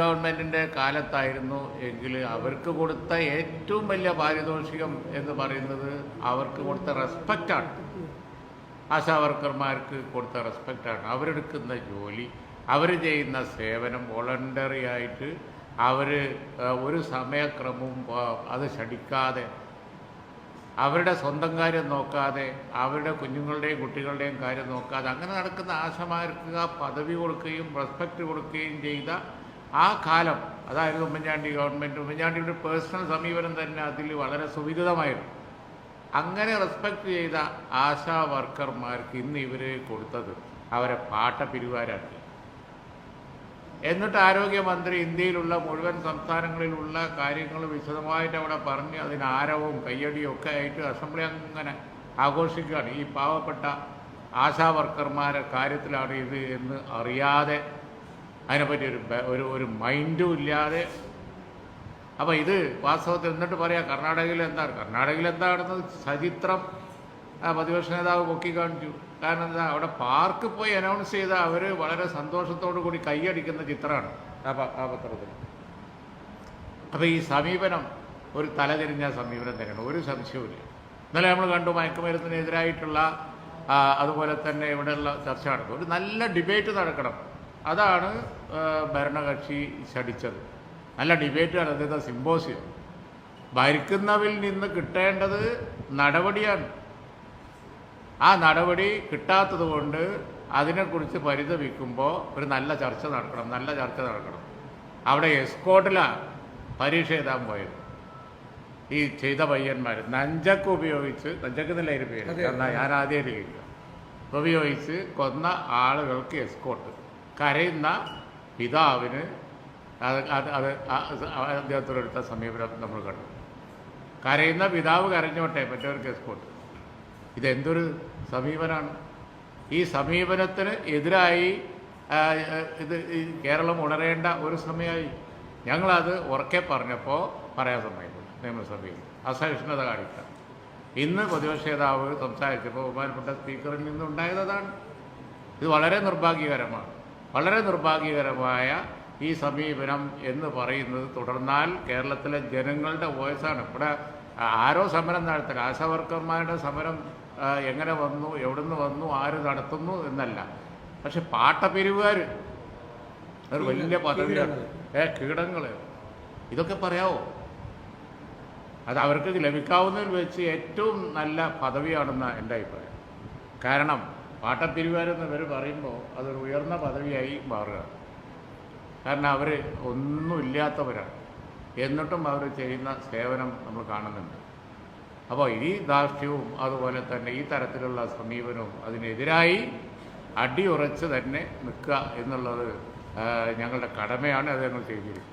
ഗവൺമെന്റിന്റെ കാലത്തായിരുന്നു എങ്കിൽ അവർക്ക് കൊടുത്ത ഏറ്റവും വലിയ പാരിതോഷികം എന്ന് പറയുന്നത് അവർക്ക് കൊടുത്ത റെസ്പെക്റ്റാണ്. ആശാ വർക്കർമാർക്ക് കൊടുത്ത റെസ്പെക്റ്റാണ്. അവരെടുക്കുന്ന ജോലി അവർ ചെയ്യുന്ന സേവനം വോളണ്ടറി ആയിട്ട് അവർ ഒരു സമയക്രമവും അത് ശടിക്കാതെ അവരുടെ സ്വന്തം കാര്യം നോക്കാതെ അവരുടെ കുഞ്ഞുങ്ങളുടെയും കുട്ടികളുടെയും കാര്യം നോക്കാതെ അങ്ങനെ നടക്കുന്ന ആശമാർക്ക് ആ പദവി കൊടുക്കുകയും റെസ്പെക്റ്റ് കൊടുക്കുകയും ചെയ്ത ആ കാലം അതായിരുന്നു ഉമ്മൻചാണ്ടി ഗവൺമെന്റ് ഉമ്മൻചാണ്ടിയുടെ പേഴ്സണൽ സമീപനം തന്നെ അതിൽ വളരെ സുവിദിതമായിരുന്നു. അങ്ങനെ റെസ്പെക്റ്റ് ചെയ്ത ആശാ വർക്കർമാർക്ക് ഇന്ന് ഇവർ കൊടുത്തത് അവരെ പാട്ട പിരിവാരാണ് എന്നിട്ട് ആരോഗ്യമന്ത്രി ഇന്ത്യയിലുള്ള മുഴുവൻ സംസ്ഥാനങ്ങളിലുള്ള കാര്യങ്ങൾ വിശദമായിട്ട് അവിടെ പറഞ്ഞ് അതിന് ആരവും കയ്യടിയും ഒക്കെ ആയിട്ട് അസംബ്ലി അങ്ങനെ ആഘോഷിക്കുകയാണ്. ഈ പാവപ്പെട്ട ആശാ വർക്കർമാരെ കാര്യത്തിലാണ് ഇത് എന്ന് അറിയാതെ അതിനെപ്പറ്റി ഒരു ഒരു ഒരു മൈൻഡും ഇല്ലാതെ. അപ്പോൾ ഇത് വാസ്തവത്തിൽ എന്നിട്ട് പറയാം കർണാടകയിൽ എന്താണ് കർണാടകയിൽ എന്താണെന്ന് ചരിത്രം ആ പ്രതിപക്ഷ നേതാവ് പൊക്കി കാണിച്ചു. കാരണം എന്താ അവിടെ പാർക്ക് പോയി അനൗൺസ് ചെയ്ത അവർ വളരെ സന്തോഷത്തോടു കൂടി കൈയടിക്കുന്ന ചിത്രമാണ് ആ പത്രത്തിൽ അപ്പോൾ ഈ സമീപനം ഒരു തലതിരിഞ്ഞ സമീപനം തന്നെയാണ്. ഒരു സംശയവുമില്ല ഇന്നലെ നമ്മൾ കണ്ടു മയക്കുമരുന്നിനെതിരായിട്ടുള്ള അതുപോലെ തന്നെ ഇവിടെയുള്ള ചർച്ച നടക്കും. ഒരു നല്ല ഡിബേറ്റ് നടക്കണം. അതാണ് ഭരണകക്ഷി ശടിച്ചത് നല്ല ഡിബേറ്റാണ് അദ്ദേഹത്തെ സിമ്പോസിയം ഭരിക്കുന്നവിൽ നിന്ന് കിട്ടേണ്ടത് നടപടിയാണ്. ആ നടപടി കിട്ടാത്തത് കൊണ്ട് അതിനെക്കുറിച്ച് പരിതപിക്കുമ്പോൾ ഒരു നല്ല ചർച്ച നടക്കണം നല്ല ചർച്ച നടക്കണം. അവിടെ എസ്കോട്ടിലാണ് പരീക്ഷ എഴുതാൻ പോയത്. ഈ ചെയ്ത പയ്യന്മാർ നഞ്ചക്ക് ഉപയോഗിച്ച് നഞ്ചക്ക് നല്ല പേര് അതെ. എന്നാ ഞാൻ ആദ്യം കേൾക്കുക. ഉപയോഗിച്ച് കൊന്ന ആളുകൾക്ക് എസ്കോട്ട്. കരയുന്ന പിതാവിന് അത് അത് അത് അദ്ദേഹത്തോടെടുത്ത സമീപനം നമ്മൾ കണ്ടു. കരയുന്ന പിതാവ് കരഞ്ഞോട്ടെ മറ്റവർക്ക് എസ്കോട്ട് ഇതെന്തൊരു സമീപനമാണ് ഈ സമീപനത്തിന് എതിരായി ഇത് ഈ കേരളം ഉണരേണ്ട ഒരു സമയമായി. ഞങ്ങളത് ഉറക്കെ പറഞ്ഞപ്പോൾ പറയാൻ സമ്മതിക്കില്ല നിയമസഭയിൽ. അസഹിഷ്ണുത കാണിക്കാം. ഇന്ന് പ്രതിപക്ഷ നേതാവ് സംസാരിച്ചപ്പോൾ ബഹുമാനപ്പെട്ട സ്പീക്കറിൽ നിന്നുണ്ടായതാണ് ഇത് വളരെ നിർഭാഗ്യകരമാണ്. വളരെ നിർഭാഗ്യകരമായ ഈ സമീപനം എന്ന് പറയുന്നത് തുടർന്നാൽ കേരളത്തിലെ ജനങ്ങളുടെ വോയിസാണ്. ഇവിടെ ആരോ സമരം നടത്തുക ആശാവർക്കർമാരുടെ സമരം എങ്ങനെ വന്നു എവിടുന്ന് വന്നു ആര് നടത്തുന്നു എന്നല്ല. പക്ഷെ പാട്ടപ്പിരിവുകാർ ഒരു വലിയ പദവിയാണ് ഏ കീടങ്ങൾ ഇതൊക്കെ പറയാവോ? അത് അവർക്ക് ലഭിക്കാവുന്നതിൽ വെച്ച് ഏറ്റവും നല്ല പദവിയാണെന്ന എന്റെ അഭിപ്രായം. കാരണം പാട്ടപ്പിരിവാരെന്ന് ഇവർ പറയുമ്പോൾ അതൊരു ഉയർന്ന പദവിയായി മാറുകയാണ് കാരണം അവർ ഒന്നുമില്ലാത്തവരാണ്. എന്നിട്ടും അവർ ചെയ്യുന്ന സേവനം നമ്മൾ കാണുന്നുണ്ട്. അപ്പോൾ ഈ ധാർഷ്ട്യവും അതുപോലെ തന്നെ ഈ തരത്തിലുള്ള സമീപനവും അതിനെതിരായി അടിയുറച്ച് തന്നെ നിൽക്കുക എന്നുള്ളത് ഞങ്ങളുടെ കടമയാണ് അത് ഞങ്ങൾ ചെയ്തിരിക്കും